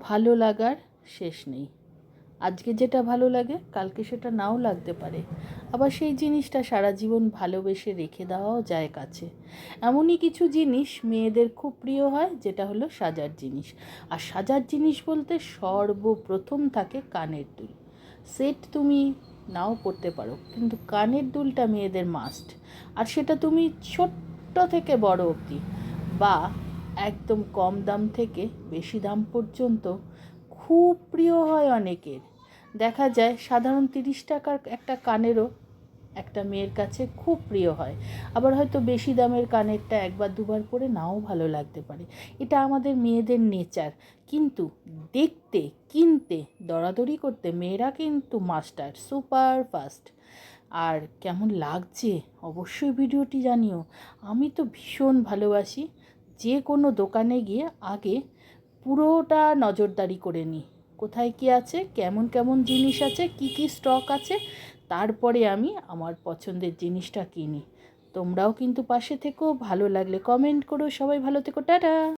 ভালো লাগার শেষ নেই। আজকে যেটা ভালো লাগে, কালকে সেটা নাও লাগতে পারে। আবার সেই জিনিসটা সারা জীবন ভালোবেসে রেখে দেওয়াও যায় কাছে। এমনই কিছু জিনিস মেয়েদের খুব প্রিয় হয়, যেটা হলো সাজার জিনিস। আর সাজার জিনিস বলতে সর্বপ্রথম থাকে কানের দুল। সেট তুমি নাও পড়তে পারো, কিন্তু কানের দুলটা মেয়েদের মাস্ট আর সেটা তুমি ছোট্ট থেকে বড় অবধি। বা একদম কম দাম থেকে বেশি দাম পর্যন্ত খুব প্রিয় হয় অনেকের। দেখা যায় সাধারণ তিরিশ টাকার একটা কানেরও একটা মেয়ের কাছে খুব প্রিয় হয়। আবার হয়তো বেশি দামের কানেরটা একবার দুবার পরে নাও ভালো লাগতে পারে। এটা আমাদের মেয়েদের নেচার। কিন্তু দেখতে, কিনতে, দরাদরি করতে মেয়েরা কিন্তু মাস্টার, সুপার ফাস্ট। আর কেমন লাগছে অবশ্যই ভিডিওটি জানিও। আমি তো ভীষণ ভালোবাসি। যে কোনো দোকানে গিয়ে আগে পুরোটা নজরদারি করে নিই। কোথায় কি আছে, কেমন কেমন জিনিস আছে, কি কি স্টক আছে, তারপরে আমি আমার পছন্দের জিনিসটা কিনি। তোমরাও কিন্তু পাশে থেকো, ভালো লাগলে কমেন্ট করো। সবাই ভালো থেকো, টাটা!